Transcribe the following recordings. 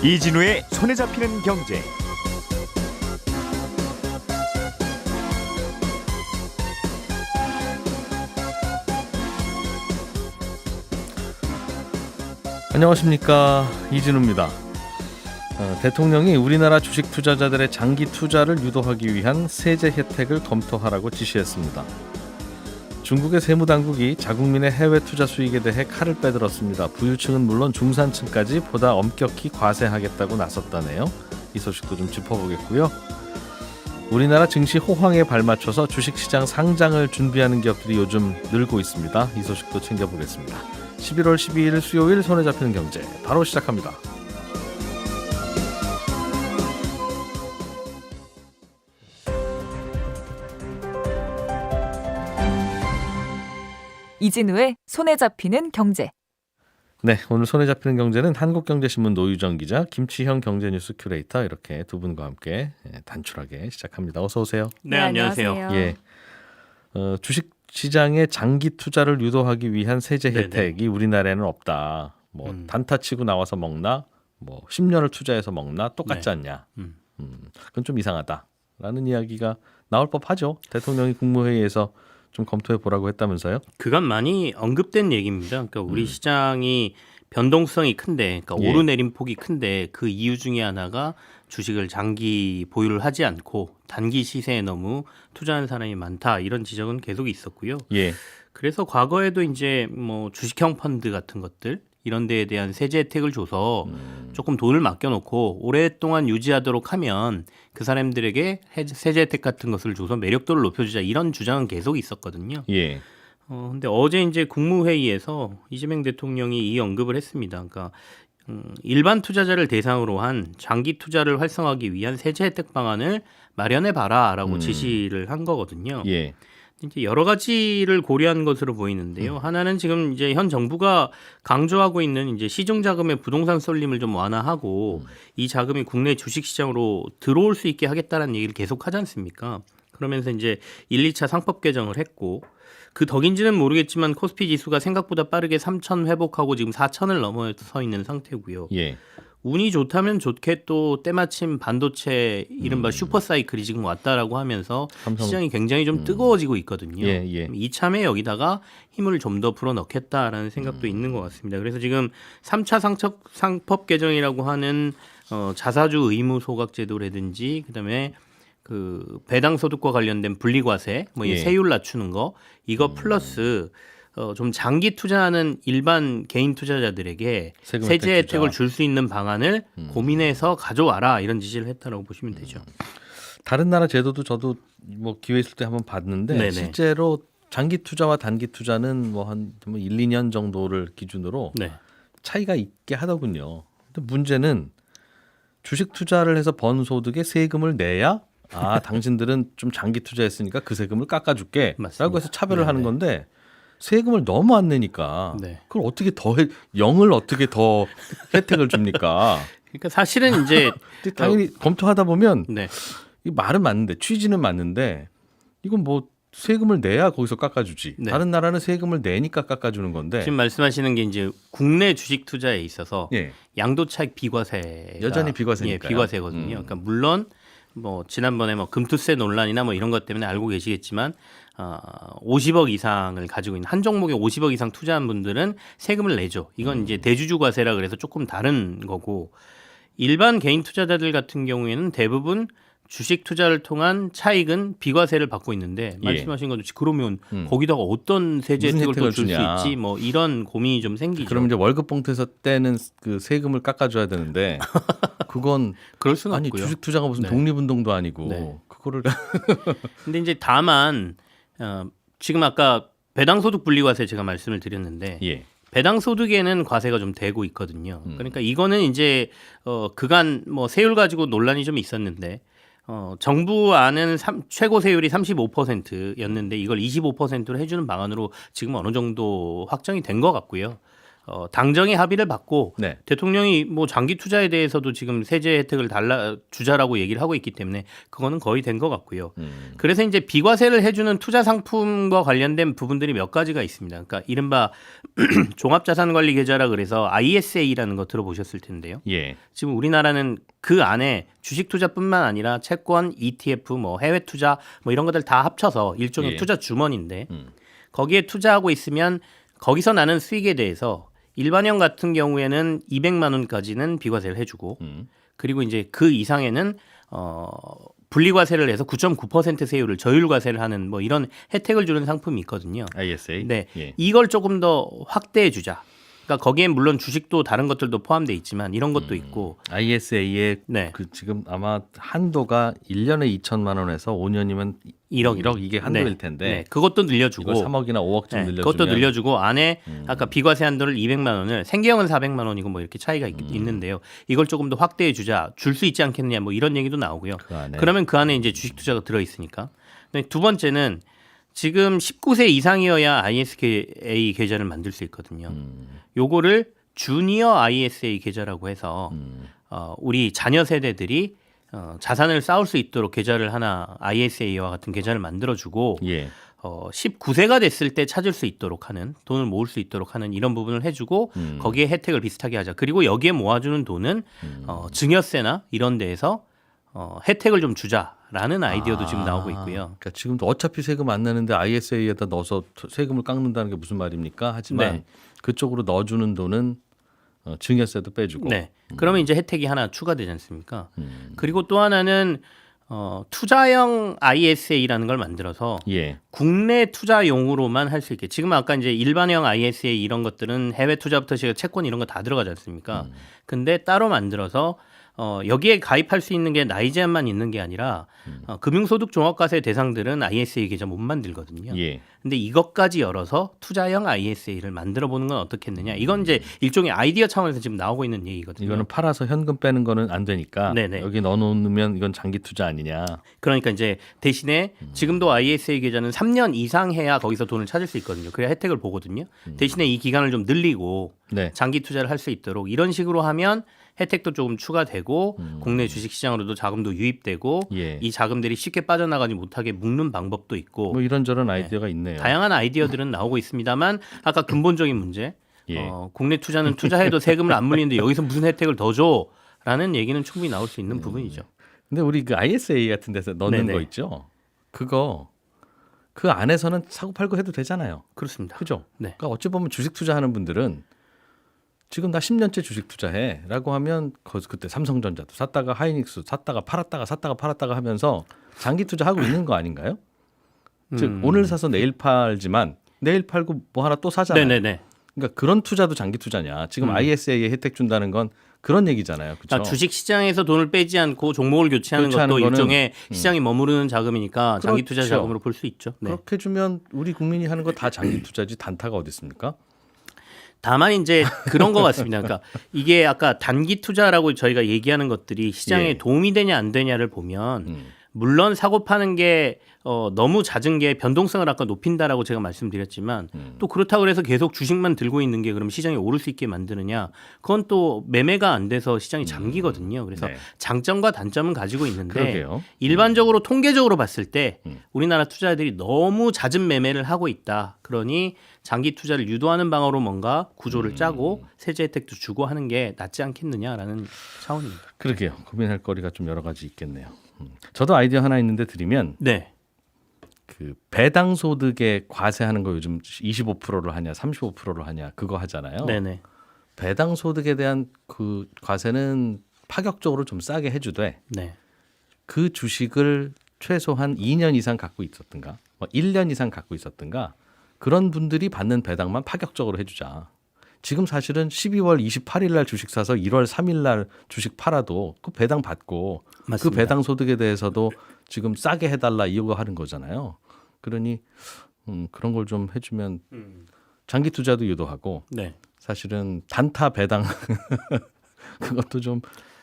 이진우의 손에 잡히는 경제. 안녕하십니까 이진우입니다. 어, 대통령이 우리나라 주식 투자자들의 장기 투자를 유도하기 위한 세제 혜택을 검토하라고 지시했습니다. 중국의 세무당국이 자국민의 해외 투자 수익에 대해 칼을 빼들었습니다. 부유층은 물론 중산층까지 보다 엄격히 과세하겠다고 나섰다네요. 이 소식도 좀 짚어보겠고요. 우리나라 증시 호황에 발맞춰서 주식시장 상장을 준비하는 기업들이 요즘 늘고 있습니다. 이 소식도 챙겨보겠습니다. 11월 12일 수요일 손에 잡히는 경제 바로 시작합니다. 이진우의 손에 잡히는 경제. 네, 오늘 손에 잡히는 경제는 한국경제신문 노유정 기자, 김치형 경제뉴스 큐레이터 이렇게 두 분과 함께 예, 단출하게 시작합니다. 어서 오세요. 네, 안녕하세요. 예, 어, 주식 시장의 장기 투자를 유도하기 위한 세제 네네. 혜택이 우리나라에는 없다. 뭐 음. 단타 치고 나와서 먹나, 뭐 10년을 투자해서 먹나 똑같지 네. 않냐. 음. 음, 그건 좀 이상하다라는 이야기가 나올 법하죠. 대통령이 국무회의에서 좀 검토해 보라고 했다면서요? 그간 많이 언급된 얘기입니다. 그러니까 우리 음. 시장이 변동성이 큰데, 그러니까 예. 오르내림 폭이 큰데 그 이유 중에 하나가 주식을 장기 보유를 하지 않고 단기 시세에 너무 투자하는 사람이 많다 이런 지적은 계속 있었고요. 예, 그래서 과거에도 이제 뭐 주식형 펀드 같은 것들 이런 데에 대한 세제 혜택을 줘서 음. 조금 돈을 맡겨놓고 오랫동안 유지하도록 하면 그 사람들에게 해- 세제 혜택 같은 것을 줘서 매력도를 높여주자 이런 주장은 계속 있었거든요. 예, 어, 근데 어제 이제 국무회의에서 이재명 대통령이 이 언급을 했습니다. 그러니까 음, 일반 투자자를 대상으로 한 장기 투자를 활성화하기 위한 세제 혜택 방안을 마련해 봐라라고 음. 지시를 한 거거든요. 예, 이제 여러 가지를 고려한 것으로 보이는데요. 음. 하나는 지금 이제 현 정부가 강조하고 있는 이제 시중 자금의 부동산 쏠림을 좀 완화하고 음. 이 자금이 국내 주식 시장으로 들어올 수 있게 하겠다는 얘기를 계속 하지 않습니까? 그러면서 이제 1, 2차 상법 개정을 했고 그 덕인지는 모르겠지만 코스피 지수가 생각보다 빠르게 3천 회복하고 지금 4천을 넘어서 있는 상태고요. 예, 운이 좋다면 좋게 또 때마침 반도체 이른바 슈퍼 사이클이 지금 왔다라고 하면서 음. 삼성- 시장이 굉장히 좀 음. 뜨거워지고 있거든요. 예, 예. 이참에 여기다가 힘을 좀 더 불어 넣겠다라는 생각도 음. 있는 것 같습니다. 그래서 지금 3차 상첩, 상법 개정이라고 하는 어, 자사주 의무 소각 제도라든지 그다음에 그 배당 소득과 관련된 분리과세, 뭐이 예. 세율 낮추는 거 이거 플러스 어, 좀 장기 투자하는 일반 개인 투자자들에게 세금 세제 혜택. 혜택을 줄 수 있는 방안을 음. 고민해서 가져와라 이런 지시를 했다라고 보시면 되죠. 다른 나라 제도도 저도 뭐 기회 있을 때 한번 봤는데 네네. 실제로 장기 투자와 단기 투자는 뭐한 뭐 1, 2년 정도를 기준으로 네. 차이가 있게 하더군요. 근데 문제는 주식 투자를 해서 번 소득에 세금을 내야 아 당신들은 좀 장기 투자했으니까 그 세금을 깎아줄게 맞습니다. 라고 해서 차별을 네네. 하는 건데 세금을 너무 안 내니까 네. 그걸 어떻게 더 해, 영을 어떻게 더 혜택을 줍니까? 그러니까 사실은 이제 당연히 검토하다 보면 네. 이 말은 맞는데 취지는 맞는데 이건 뭐 세금을 내야 거기서 깎아주지. 네. 다른 나라는 세금을 내니까 깎아주는 건데. 지금 말씀하시는 게 이제 국내 주식 투자에 있어서 예. 양도차익 비과세 여전히 비과세니까요. 예, 비과세거든요. 음. 그러니까 물론 뭐 지난번에 뭐 금투세 논란이나 뭐 이런 것 때문에 알고 계시겠지만 어, 50억 이상을 가지고 있는 한 종목에 50억 이상 투자한 분들은 세금을 내죠. 이건 음. 이제 대주주 과세라 그래서 조금 다른 거고 일반 개인 투자자들 같은 경우에는 대부분 주식 투자를 통한 차익은 비과세를 받고 있는데 예. 말씀하신 것처럼 그러면 음. 거기다가 어떤 세제 혜택을 또 혜택을 줄수 주냐. 있지 뭐 이런 고민이 좀 생기죠. 그럼 이제 월급 봉투에서 떼는 그 세금을 깎아줘야 되는데 그건 그럴 수는 아니 없고요. 주식 투자가 무슨 네. 독립운동도 아니고 네. 그거를 근데 이제 다만 어, 지금 아까 배당소득 분리과세 제가 말씀을 드렸는데 예. 배당 소득에는 과세가 좀 되고 있거든요. 음. 그러니까 이거는 이제 어, 그간 뭐 세율 가지고 논란이 좀 있었는데 어, 정부 안은 삼- 최고 세율이 35%였는데 이걸 25%로 해주는 방안으로 지금 어느 정도 확정이 된 것 같고요. 어, 당정의 합의를 받고 네. 대통령이 뭐 장기 투자에 대해서도 지금 세제 혜택을 달라 주자라고 얘기를 하고 있기 때문에 그거는 거의 된 것 같고요. 음. 그래서 이제 비과세를 해주는 투자 상품과 관련된 부분들이 몇 가지가 있습니다. 그러니까 이른바 종합자산관리 계좌라 그래서 ISA라는 거 들어보셨을 텐데요. 예. 지금 우리나라는 그 안에 주식 투자뿐만 아니라 채권, ETF, 뭐 해외 투자 뭐 이런 것들 다 합쳐서 일종의 예. 투자 주머니인데 음. 거기에 투자하고 있으면 거기서 나는 수익에 대해서 일반형 같은 경우에는 200만 원까지는 비과세를 해주고 음. 그리고 이제 그 이상에는 어 분리과세를 해서 9.9% 세율을 저율과세를 하는 뭐 이런 혜택을 주는 상품이 있거든요. ISA. 네, 예. 이걸 조금 더 확대해 주자. 그러니까 거기엔 물론 주식도 다른 것들도 포함돼 있지만 이런 것도 있고, ISA의 네, 그 지금 아마 한도가 1년에 2천만 원에서 5년이면 1억, 1억 이게 한도일 네, 텐데 네, 그것도 늘려주고, 이걸 3억이나 5억쯤 네, 늘려주면 그것도 늘려주고 안에 음. 아까 비과세 한도를 200만 원을 생계형은 400만 원이고 뭐 이렇게 차이가 있, 음. 있는데요. 이걸 조금 더 확대해 주자, 줄 수 있지 않겠느냐 뭐 이런 얘기도 나오고요. 그 그러면 그 안에 이제 주식 투자가 들어 있으니까. 네, 두 번째는 지금 19세 이상이어야 ISA 계좌를 만들 수 있거든요. 음, 요거를 주니어 ISA 계좌라고 해서 음, 어, 우리 자녀 세대들이 어, 자산을 쌓을 수 있도록 계좌를 하나 ISA와 같은 계좌를 만들어주고 예. 어, 19세가 됐을 때 찾을 수 있도록 하는 돈을 모을 수 있도록 하는 이런 부분을 해주고 음. 거기에 혜택을 비슷하게 하자. 그리고 여기에 모아주는 돈은 음. 어, 증여세나 이런 데에서 어, 혜택을 좀 주자 라는 아이디어도 지금 나오고 있고요. 그러니까 지금도 어차피 세금 안 내는데 ISA에다 넣어서 세금을 깎는다는 게 무슨 말입니까? 하지만 네. 그쪽으로 넣어주는 돈은 어, 증여세도 빼주고. 네. 그러면 이제 혜택이 하나 추가되지 않습니까? 음. 그리고 또 하나는 어, 투자형 ISA라는 걸 만들어서 예. 국내 투자용으로만 할 수 있게 지금 아까 이제 일반형 ISA 이런 것들은 해외 투자부터 시작 채권 이런 거 다 들어가지 않습니까? 음. 근데 따로 만들어서 어, 여기에 가입할 수 있는 게 나이 제한만 있는 게 아니라 음. 어, 금융소득 종합과세 대상들은 ISA 계좌 못 만들거든요. 예. 근데 이것까지 열어서 투자형 ISA를 만들어 보는 건 어떻겠느냐. 이건 이제 일종의 아이디어 차원에서 지금 나오고 있는 얘기거든요. 이거는 팔아서 현금 빼는 거는 안 되니까 네네. 여기 넣어놓으면 이건 장기 투자 아니냐. 그러니까 이제 대신에 지금도 ISA 계좌는 3년 이상 해야 거기서 돈을 찾을 수 있거든요. 그래야 혜택을 보거든요. 대신에 이 기간을 좀 늘리고 네. 장기 투자를 할 수 있도록 이런 식으로 하면 혜택도 조금 추가되고 국내 주식 시장으로도 자금도 유입되고 예. 이 자금들이 쉽게 빠져나가지 못하게 묶는 방법도 있고 뭐 이런저런 아이디어가 있네요. 다양한 아이디어들은 나오고 있습니다만 아까 근본적인 문제 예. 어, 국내 투자는 투자해도 세금을 안 물리는데 여기서 무슨 혜택을 더 줘라는 얘기는 충분히 나올 수 있는 부분이죠. 근데 우리 그 ISA 같은 데서 넣는 네네. 거 있죠. 그거 그 안에서는 사고 팔고 해도 되잖아요. 그렇습니다. 그죠? 네. 그러니까 어찌 보면 주식 투자하는 분들은 지금 나 10년째 주식 투자해 라고 하면 거- 그때 삼성전자도 샀다가 하이닉스 샀다가 팔았다가 샀다가 팔았다가 하면서 장기 투자하고 있는 거 아닌가요? 즉 음. 오늘 사서 내일 팔지만 내일 팔고 뭐 하나 또 사잖아요. 네네네. 그러니까 그런 투자도 장기 투자냐? 지금 음. ISA에 혜택 준다는 건 그런 얘기잖아요. 그렇죠? 그러니까 주식 시장에서 돈을 빼지 않고 종목을 교체하는 교체하는 것도 일종의 시장이 머무르는 자금이니까 장기 투자 그렇죠. 자금으로 볼 수 있죠. 네. 그렇게 주면 우리 국민이 하는 거 다 장기 투자지 단타가 어디 있습니까? 다만 이제 그런 것 같습니다. 그러니까 이게 아까 단기 투자라고 저희가 얘기하는 것들이 시장에 예. 도움이 되냐 안 되냐를 보면 음. 물론 사고 파는 게 어, 너무 잦은 게 변동성을 아까 높인다라고 제가 말씀드렸지만 음. 또 그렇다고 해서 계속 주식만 들고 있는 게 그럼 시장이 오를 수 있게 만드느냐 그건 또 매매가 안 돼서 시장이 잠기거든요. 그래서 네. 장점과 단점은 가지고 있는데 그러게요. 일반적으로 통계적으로 봤을 때 음. 우리나라 투자자들이 너무 잦은 매매를 하고 있다. 그러니 장기 투자를 유도하는 방으로 뭔가 음. 구조를 짜고 세제 혜택도 주고 하는 게 낫지 않겠느냐라는 차원입니다. 그러게요. 고민할 거리가 좀 여러 가지 있겠네요. 음. 저도 아이디어 하나 있는데 드리면 네. 그 배당 소득에 과세하는 거 요즘 25%를 하냐, 35%를 하냐 그거 하잖아요. 네네. 배당 소득에 대한 그 과세는 파격적으로 좀 싸게 해주되 네. 그 주식을 최소한 2년 이상 갖고 있었든가, 뭐 1년 이상 갖고 있었든가 그런 분들이 받는 배당만 파격적으로 해주자. 지금 사실은 12월 28일 날 주식 사서 1월 3일 날 주식 팔아도 그 배당 받고 그 맞습니다. 배당 소득에 대해서도 지금 싸게 해달라 이거 하는 거잖아요. 그러니 음, 그런 걸 좀 해주면 음. 장기 투자도 유도하고 네. 사실은 단타 배당 그것도 좀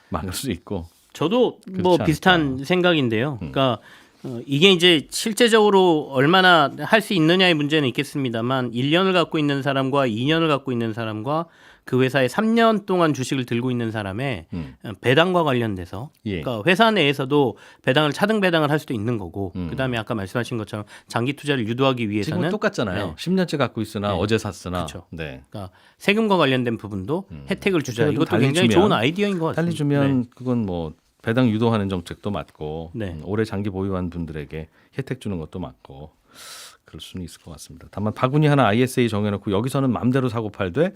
막을 수 있고 저도 뭐. 비슷한 생각인데요. 음. 그러니까 어, 이게 이제 실제적으로 얼마나 할 수 있느냐의 문제는 있겠습니다만 1년을 갖고 있는 사람과 2년을 갖고 있는 사람과 그 회사에 3년 동안 주식을 들고 있는 사람의 음. 어, 배당과 관련돼서 예. 그러니까 회사 내에서도 배당을 차등 배당을 할 수도 있는 거고 음. 그다음에 아까 말씀하신 것처럼 장기 투자를 유도하기 위해서는 지금은 똑같잖아요. 네. 10년째 갖고 있으나 네. 어제 샀으나 그렇죠. 네. 그러니까 세금과 관련된 부분도 혜택을 주자. 혜택을 좀 이것도 굉장히 주면- 좋은 아이디어인 것 같습니다. 달리 주면 그건 뭐 배당 유도하는 정책도 맞고 네. 음, 오래 장기 보유한 분들에게 혜택 주는 것도 맞고 그럴 수는 있을 것 같습니다. 다만 바구니 하나 ISA 정해놓고 여기서는 마음대로 사고 팔되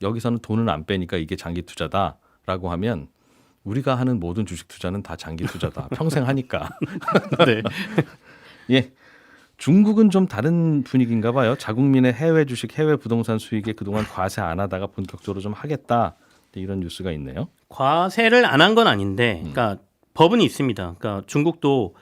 여기서는 돈은 안 빼니까 이게 장기 투자다라고 하면 우리가 하는 모든 주식 투자는 다 장기 투자다. 평생 하니까. 네. 예. 중국은 좀 다른 분위기인가 봐요. 자국민의 해외 주식, 해외 부동산 수익에 그동안 과세 안 하다가 본격적으로 좀 하겠다. 이런 뉴스가 있네요. 과세를 안 한 건 아닌데, 그러니까 법은 있습니다. 그러니까 중국도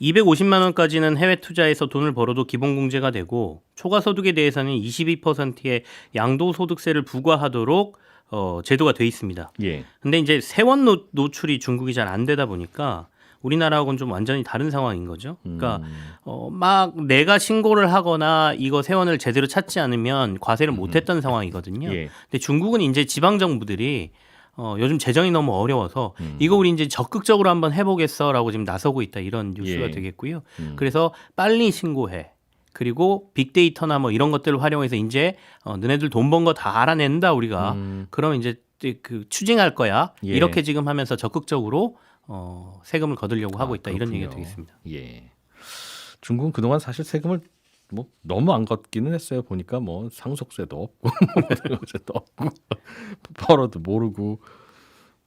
250만 원까지는 해외 투자에서 돈을 벌어도 기본 공제가 되고 초과 소득에 대해서는 22%의 양도 소득세를 부과하도록 어, 제도가 돼 있습니다. 예. 근데 이제 세원 노, 노출이 중국이 잘 안 되다 보니까 우리나라하고는 좀 완전히 다른 상황인 거죠. 그러니까 음. 어, 막 내가 신고를 하거나 이거 세원을 제대로 찾지 않으면 과세를 못했던 상황이거든요. 예. 근데 중국은 이제 지방 정부들이 어, 요즘 재정이 너무 어려워서 음. 이거 우리 이제 적극적으로 한번 해보겠어라고 지금 나서고 있다 이런 뉴스가 예. 되겠고요. 음. 그래서 빨리 신고해. 그리고 빅데이터나 뭐 이런 것들을 활용해서 이제 어, 너네들 돈 번 거 다 알아낸다 우리가. 음. 그럼 이제 그 추징할 거야. 예. 이렇게 지금 하면서 적극적으로 어, 세금을 거두려고 하고 아, 있다 이런 얘기가 그렇군요. 되겠습니다. 예. 중국은 그동안 사실 세금을 뭐 너무 안 걷기는 했어요. 보니까 뭐 상속세도 없고 세도 없고 벌어도 모르고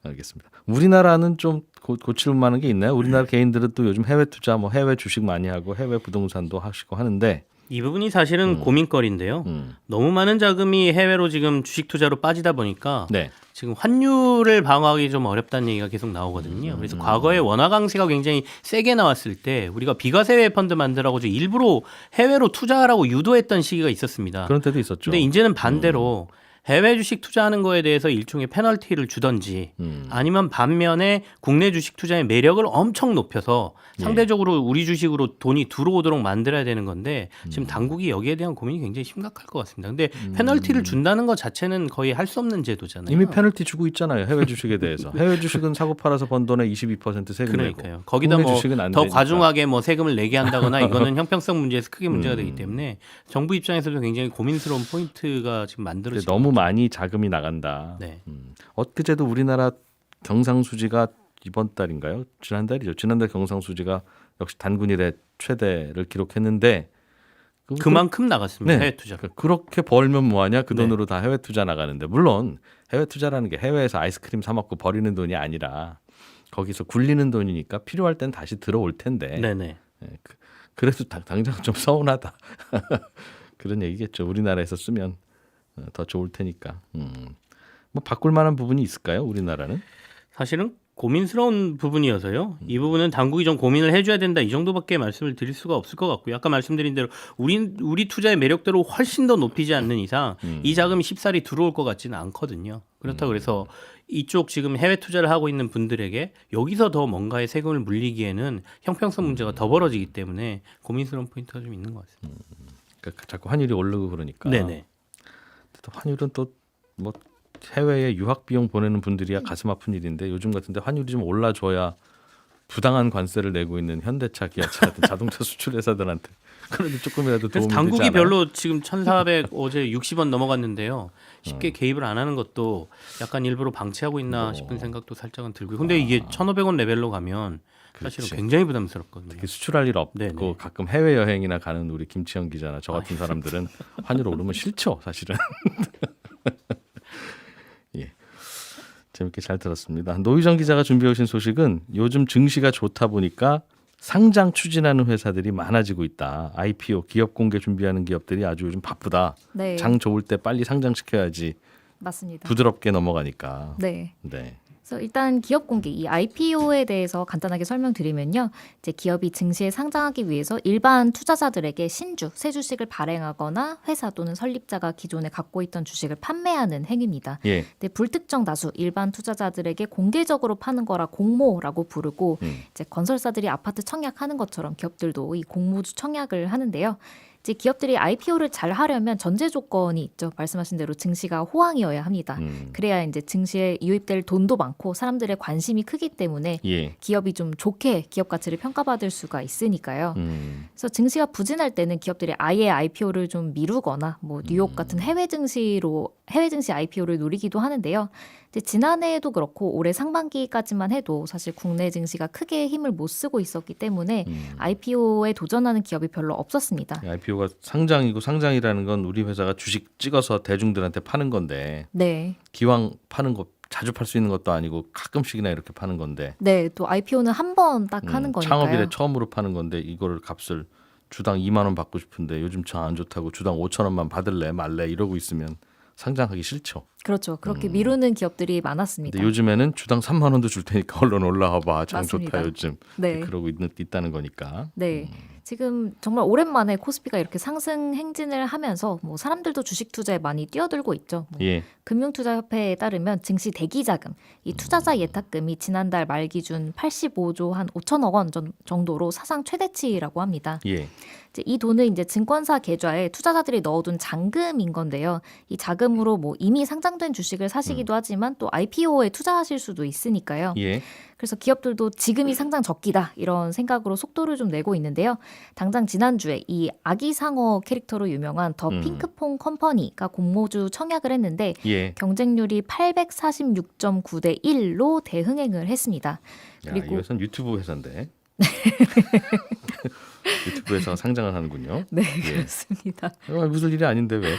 알겠습니다. 우리나라는 좀 고, 고칠 만한 게 있나요? 우리나라 개인들은 또 요즘 해외 투자 뭐 해외 주식 많이 하고 해외 부동산도 하시고 하는데 이 부분이 사실은 음. 고민거리인데요. 음. 너무 많은 자금이 해외로 지금 주식 투자로 빠지다 보니까 네. 지금 환율을 방어하기 좀 어렵다는 얘기가 계속 나오거든요. 음. 그래서 과거에 원화 강세가 굉장히 세게 나왔을 때 우리가 비과세 펀드 만들라고 저 일부러 해외로 투자하라고 유도했던 시기가 있었습니다. 그런 때도 있었죠. 근데 이제는 반대로 해외 주식 투자하는 거에 대해서 일종의 페널티를 주던지 음. 아니면 반면에 국내 주식 투자의 매력을 엄청 높여서 예. 상대적으로 우리 주식으로 돈이 들어오도록 만들어야 되는 건데 음. 지금 당국이 여기에 대한 고민이 굉장히 심각할 것 같습니다. 근데 페널티를 준다는 것 자체는 거의 할 수 없는 제도잖아요. 이미 페널티 주고 있잖아요. 해외 주식에 대해서. 해외 주식은 사고 팔아서 번 돈의 22% 세금 내고. 그러니까요. 거기다 뭐 더. 과중하게 뭐 세금을 내게 한다거나 이거는 형평성 문제에서 크게 문제가 음. 되기 때문에 정부 입장에서도 굉장히 고민스러운 포인트가 지금 만들어지고 너무 많이 자금이 나간다. 네. 음. 엊그제도 우리나라 경상수지가 이번 달인가요? 지난달이죠. 지난달 경상수지가 역시 단군 이래 최대를 기록했는데 그- 그만큼 나갔습니다. 네. 해외 투자. 그- 그렇게 벌면 뭐하냐? 그 네. 돈으로 다 해외 투자 나가는데 물론 해외 투자라는 게 해외에서 아이스크림 사 먹고 버리는 돈이 아니라 거기서 굴리는 돈이니까 필요할 땐 다시 들어올 텐데 네네. 예, 그, 그래도 당, 당장 좀 서운하다 그런 얘기겠죠. 우리나라에서 쓰면 어, 더 좋을 테니까. 음. 뭐 바꿀 만한 부분이 있을까요? 우리나라는? 사실은 고민스러운 부분이어서요. 이 부분은 당국이 좀 고민을 해줘야 된다. 이 정도밖에 말씀을 드릴 수가 없을 것 같고요. 아까 말씀드린 대로 우리 우리 투자의 매력대로 훨씬 더 높이지 않는 이상 음. 이 자금이 쉽사리 들어올 것 같지는 않거든요. 그렇다고 그래서 이쪽 지금 해외 투자를 하고 있는 분들에게 여기서 더 뭔가의 세금을 물리기에는 형평성 문제가 더 벌어지기 때문에 고민스러운 포인트가 좀 있는 것 같습니다. 그러니까 자꾸 환율이 오르고 그러니까. 네네. 또 환율은 또뭐 해외에 유학 비용 보내는 분들이야 가슴 아픈 일인데 요즘 같은데 환율이 좀 올라줘야 부당한 관세를 내고 있는 현대차, 기아차 같은 자동차 수출 회사들한테 그래도 조금이라도 도움이 당국이 되지 않아요? 별로 지금 1,400 어제 60원 넘어갔는데요. 쉽게 개입을 안 하는 것도 약간 일부러 방치하고 있나 어. 싶은 생각도 살짝은 들고요. 근데 이게 1,500원 레벨로 가면 사실은 그렇지. 굉장히 부담스럽거든요. 특히 수출할 일 없고 네네. 가끔 해외 여행이나 가는 우리 김치영 기자나 저 같은 사람들은 환율 오르면 싫죠 사실은. 예. 재밌게 잘 들었습니다. 노유정 기자가 준비해 오신 소식은 요즘 증시가 좋다 보니까 상장 추진하는 회사들이 많아지고 있다. IPO 기업 공개 준비하는 기업들이 아주 요즘 바쁘다. 네, 장 좋을 때 빨리 상장시켜야지 맞습니다. 부드럽게 넘어가니까. 네. 네. 그래서 일단 기업 공개 이 IPO에 대해서 간단하게 설명드리면요. 이제 기업이 증시에 상장하기 위해서 일반 투자자들에게 신주, 새 주식을 발행하거나 회사 또는 설립자가 기존에 갖고 있던 주식을 판매하는 행위입니다. 예. 근데 불특정 다수 일반 투자자들에게 공개적으로 파는 거라 공모라고 부르고 음. 이제 건설사들이 아파트 청약하는 것처럼 기업들도 이 공모주 청약을 하는데요. 이제 기업들이 IPO를 잘 하려면 전제 조건이 있죠. 말씀하신 대로 증시가 호황이어야 합니다. 음. 그래야 이제 증시에 유입될 돈도 많고 사람들의 관심이 크기 때문에 예. 기업이 좀 좋게 기업 가치를 평가받을 수가 있으니까요. 음. 그래서 증시가 부진할 때는 기업들이 아예 IPO를 좀 미루거나 뭐 뉴욕 같은 해외 증시로 해외 증시 IPO를 노리기도 하는데요. 이제 지난해에도 그렇고 올해 상반기까지만 해도 사실 국내 증시가 크게 힘을 못 쓰고 있었기 때문에 음. IPO에 도전하는 기업이 별로 없었습니다. IPO가 상장이고 상장이라는 건 우리 회사가 주식 찍어서 대중들한테 파는 건데 네. 기왕 파는 거 자주 팔 수 있는 것도 아니고 가끔씩이나 이렇게 파는 건데 네, 또 IPO는 한 번딱 음, 하는 거니까요. 창업 이래 처음으로 파는 건데 이거를 값을 주당 2만 원 받고 싶은데 요즘 참안 좋다고 주당 5천 원만 받을래 말래 이러고 있으면 상장하기 싫죠. 그렇죠. 그렇게 미루는 기업들이 많았습니다. 음. 근데 요즘에는 주당 3만 원도 줄 테니까 얼른 올라와 봐. 장 맞습니다. 좋다 요즘. 네. 그러고 있, 있다는 거니까. 네. 지금 정말 오랜만에 코스피가 이렇게 상승 행진을 하면서 뭐 사람들도 주식 투자에 많이 뛰어들고 있죠. 뭐 예. 금융투자협회에 따르면 증시 대기 자금, 이 투자자 예탁금이 지난달 말 기준 85조 한 5천억 원 전- 정도로 사상 최대치라고 합니다. 예. 이제 이 돈은 이제 증권사 계좌에 투자자들이 넣어둔 잔금인 건데요. 이 자금으로 뭐 이미 상장 된 주식을 사시기도 하지만 또 IPO에 투자하실 수도 있으니까요. 예. 그래서 기업들도 지금이 상장 적기다 이런 생각으로 속도를 좀 내고 있는데요. 당장 지난주에 이 아기 상어 캐릭터로 유명한 더 음. 핑크퐁 컴퍼니가 공모주 청약을 했는데 예. 경쟁률이 846.9 대 1로 대흥행을 했습니다. 야, 그리고- 이 회사는 유튜브 회사인데. 유튜브 회사가 상장을 하는군요. 네, 예. 그렇습니다. 어, 무슨 일이 아닌데 왜?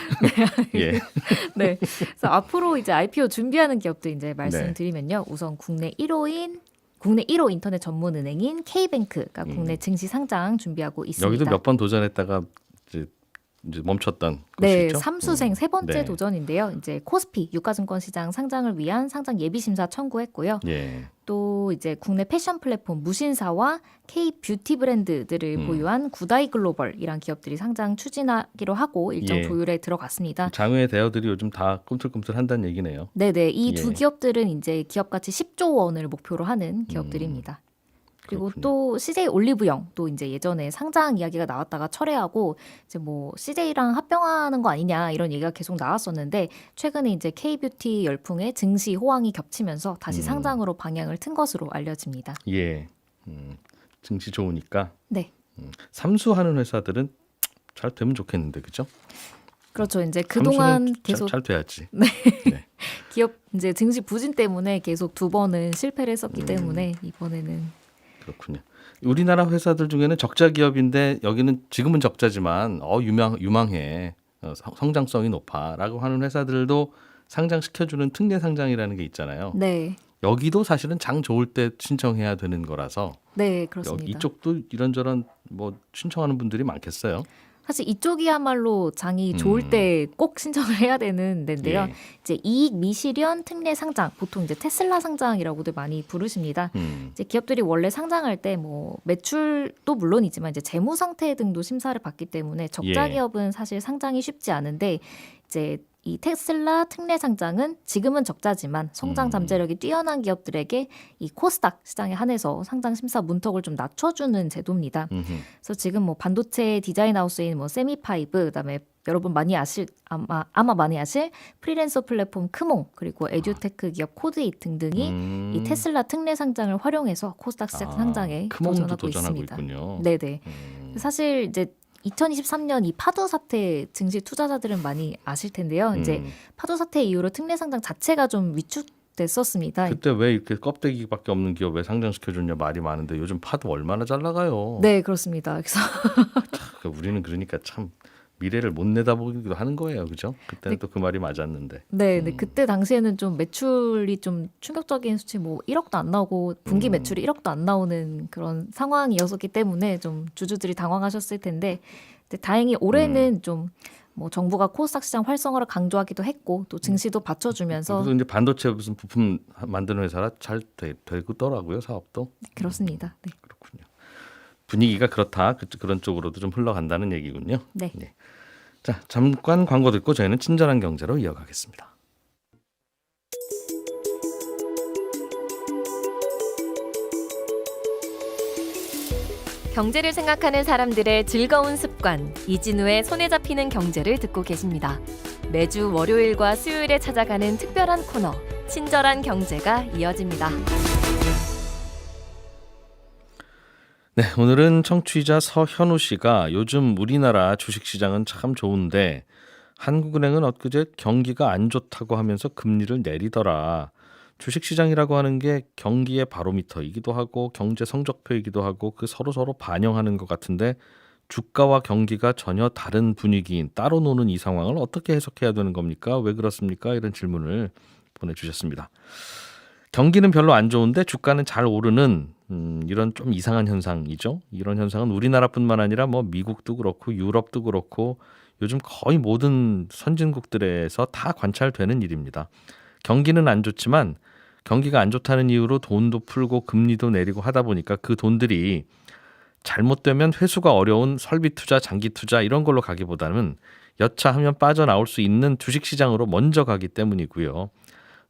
예. 네. 그래서 앞으로 이제 IPO 준비하는 기업들 이제 네. 말씀드리면요. 우선 국내 1호인 국내 1호 인터넷 전문 은행인 K뱅크가 국내 증시 상장 준비하고 있습니다. 음. 여기도 몇 번 도전했다가 이제, 멈췄던 네, 곳이죠. 삼수생 음. 세 번째 네. 도전인데요. 이제 코스피 유가증권 시장 상장을 위한 상장 예비 심사 청구했고요. 예. 또 이제 국내 패션 플랫폼 무신사와 K 뷰티 브랜드들을 음. 보유한 구다이 글로벌이란 기업들이 상장 추진하기로 하고 일정 예. 조율에 들어갔습니다. 장외 대여들이 요즘 다 꿈틀꿈틀 한다는 얘기네요. 네네 이 두 예. 기업들은 이제 기업 가치 10조 원을 목표로 하는 기업들입니다. 그리고 음. 그렇군요. 또 CJ 올리브영 또 이제 예전에 상장 이야기가 나왔다가 철회하고 이제 뭐 CJ랑 합병하는 거 아니냐 이런 얘기가 계속 나왔었는데 최근에 이제 K뷰티 열풍의 증시 호황이 겹치면서 다시 음. 상장으로 방향을 튼 것으로 알려집니다. 예. 음, 증시 좋으니까 네. 음, 삼수하는 회사들은 잘 되면 좋겠는데 그죠? 그렇죠. 이제 그동안 삼수는 계속 잘, 잘 돼야지. 기업 이제 증시 부진 때문에 계속 두 번은 실패를 했었기 음. 때문에 이번에는 그렇군요. 우리나라 회사들 중에는 적자 기업인데 여기는 지금은 적자지만 어 유망 유망해 어, 성- 성장성이 높아라고 하는 회사들도 상장시켜주는 특례 상장이라는 게 있잖아요. 네. 여기도 사실은 장 좋을 때 신청해야 되는 거라서 네, 여기 그렇습니다. 이쪽도 이런저런 뭐 신청하는 분들이 많겠어요. 사실 이쪽이야말로 장이 음. 좋을 때 꼭 신청을 해야 되는 데인데요. 예. 이제 이익 미실현 특례 상장, 보통 이제 테슬라 상장이라고도 많이 부르십니다. 음. 이제 기업들이 원래 상장할 때 뭐 매출도 물론이지만 이제 재무 상태 등도 심사를 받기 때문에 적자 예. 기업은 사실 상장이 쉽지 않은데 이제 이 테슬라 특례 상장은 지금은 적자지만 성장 음. 잠재력이 뛰어난 기업들에게 이 코스닥 시장에 한해서 상장 심사 문턱을 좀 낮춰주는 제도입니다. 음흠. 그래서 지금 뭐 반도체 디자인 하우스인 뭐 세미파이브 그다음에 여러분 많이 아실 아마 아마 많이 아실 프리랜서 플랫폼 크몽 그리고 에듀테크 기업 코드잇 등등이 음. 이 테슬라 특례 상장을 활용해서 코스닥 시장 아, 상장에 크몽도 도전하고 도전하고 있습니다. 있군요. 네네. 음. 사실 이제 2023년 이 파도 사태 증시 투자자들은 많이 아실 텐데요. 이제 음. 파도 사태 이후로 특례 상장 자체가 좀 위축됐었습니다. 그때 왜 이렇게 껍데기밖에 없는 기업에 상장시켜줬냐 말이 많은데 요즘 파도 얼마나 잘 나가요. 네 그렇습니다. 그래서 그 우리는 그러니까 참 미래를 못 내다보기도 하는 거예요, 그죠? 그때는 또 그 말이 맞았는데. 네, 음. 그때 당시에는 좀 매출이 좀 충격적인 수치 뭐 1억도 안 나오고 분기 음. 매출이 1억도 안 나오는 그런 상황이었기 때문에 좀 주주들이 당황하셨을 텐데 근데 다행히 음. 올해는 좀뭐 정부가 코스닥 시장 활성화를 강조하기도 했고 또 증시도 받쳐주면서 그래서 이제 반도체 무슨 부품 만드는 회사라 잘 되, 되더라고요, 사업도. 그렇습니다. 네. 그렇군요. 분위기가 그렇다. 그, 그런 쪽으로도 좀 흘러간다는 얘기군요. 네. 자, 잠깐 광고 듣고 저희는 친절한 경제로 이어가겠습니다. 경제를 생각하는 사람들의 즐거운 습관 이진우의 손에 잡히는 경제를 듣고 계십니다. 매주 월요일과 수요일에 찾아가는 특별한 코너 친절한 경제가 이어집니다. 네, 오늘은 청취자 서현우 씨가 요즘 우리나라 주식시장은 참 좋은데 한국은행은 엊그제 경기가 안 좋다고 하면서 금리를 내리더라. 주식시장이라고 하는 게 경기의 바로미터이기도 하고 경제 성적표이기도 하고 그 서로 서로 반영하는 것 같은데 주가와 경기가 전혀 다른 분위기인 따로 노는 이 상황을 어떻게 해석해야 되는 겁니까? 왜 그렇습니까? 이런 질문을 보내주셨습니다. 경기는 별로 안 좋은데 주가는 잘 오르는 음, 이런 좀 이상한 현상이죠. 이런 현상은 우리나라뿐만 아니라 뭐 미국도 그렇고 유럽도 그렇고 요즘 거의 모든 선진국들에서 다 관찰되는 일입니다. 경기는 안 좋지만 경기가 안 좋다는 이유로 돈도 풀고 금리도 내리고 하다 보니까 그 돈들이 잘못되면 회수가 어려운 설비 투자, 장기 투자 이런 걸로 가기보다는 여차하면 빠져나올 수 있는 주식 시장으로 먼저 가기 때문이고요.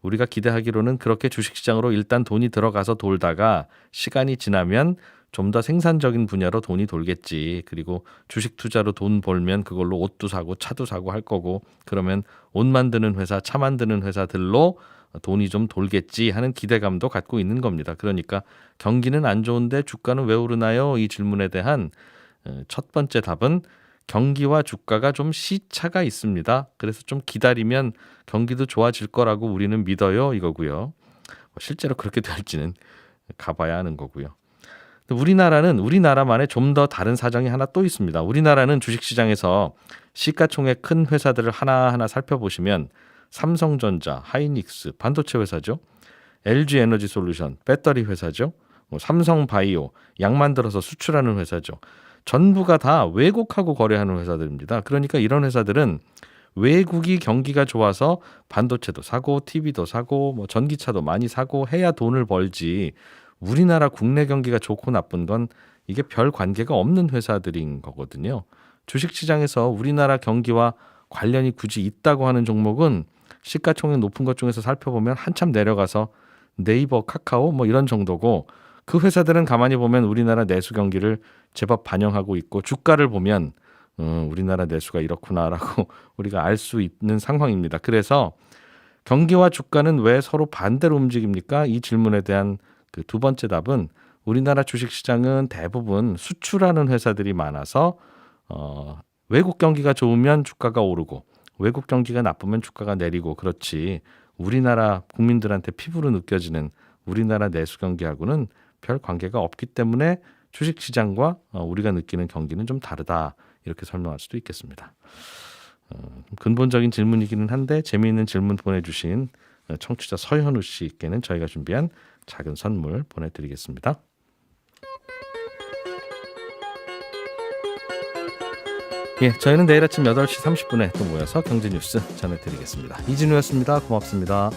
우리가 기대하기로는 그렇게 주식시장으로 일단 돈이 들어가서 돌다가 시간이 지나면 좀 더 생산적인 분야로 돈이 돌겠지. 그리고 주식 투자로 돈 벌면 그걸로 옷도 사고 차도 사고 할 거고 그러면 옷 만드는 회사, 차 만드는 회사들로 돈이 좀 돌겠지 하는 기대감도 갖고 있는 겁니다. 그러니까 경기는 안 좋은데 주가는 왜 오르나요? 이 질문에 대한 어, 첫 번째 답은 경기와 주가가 좀 시차가 있습니다. 그래서 좀 기다리면 경기도 좋아질 거라고 우리는 믿어요. 이거고요. 뭐 실제로 그렇게 될지는 가봐야 하는 거고요. 우리나라는 우리나라만의 좀 더 다른 사정이 하나 또 있습니다. 우리나라는 주식시장에서 시가총액 큰 회사들을 하나하나 살펴보시면 삼성전자, 하이닉스, 반도체 회사죠. LG 에너지 솔루션, 배터리 회사죠. 뭐 삼성바이오, 약 만들어서 수출하는 회사죠. 전부가 다 외국하고 거래하는 회사들입니다. 그러니까 이런 회사들은 외국이 경기가 좋아서 반도체도 사고 TV도 사고 뭐 전기차도 많이 사고 해야 돈을 벌지 우리나라 국내 경기가 좋고 나쁜 건 이게 별 관계가 없는 회사들인 거거든요. 주식 시장에서 우리나라 경기와 관련이 굳이 있다고 하는 종목은 시가총액 높은 것 중에서 살펴보면 한참 내려가서 네이버, 카카오 뭐 이런 정도고 그 회사들은 가만히 보면 우리나라 내수 경기를 제법 반영하고 있고 주가를 보면 어, 우리나라 내수가 이렇구나라고 우리가 알 수 있는 상황입니다. 그래서 경기와 주가는 왜 서로 반대로 움직입니까? 이 질문에 대한 그 두 번째 답은 우리나라 주식 시장은 대부분 수출하는 회사들이 많아서 어, 외국 경기가 좋으면 주가가 오르고 외국 경기가 나쁘면 주가가 내리고 그렇지 우리나라 국민들한테 피부로 느껴지는 우리나라 내수 경기하고는 별 관계가 없기 때문에 주식 시장과 어, 우리가 느끼는 경기는 좀 다르다 이렇게 설명할 수도 있겠습니다. 어, 근본적인 질문이기는 한데 재미있는 질문 보내주신 어, 청취자 서현우 씨께는 저희가 준비한 작은 선물 보내드리겠습니다. 예, 저희는 내일 아침 8시 30분에 또 모여서 경제 뉴스 전해드리겠습니다. 이진우였습니다. 고맙습니다.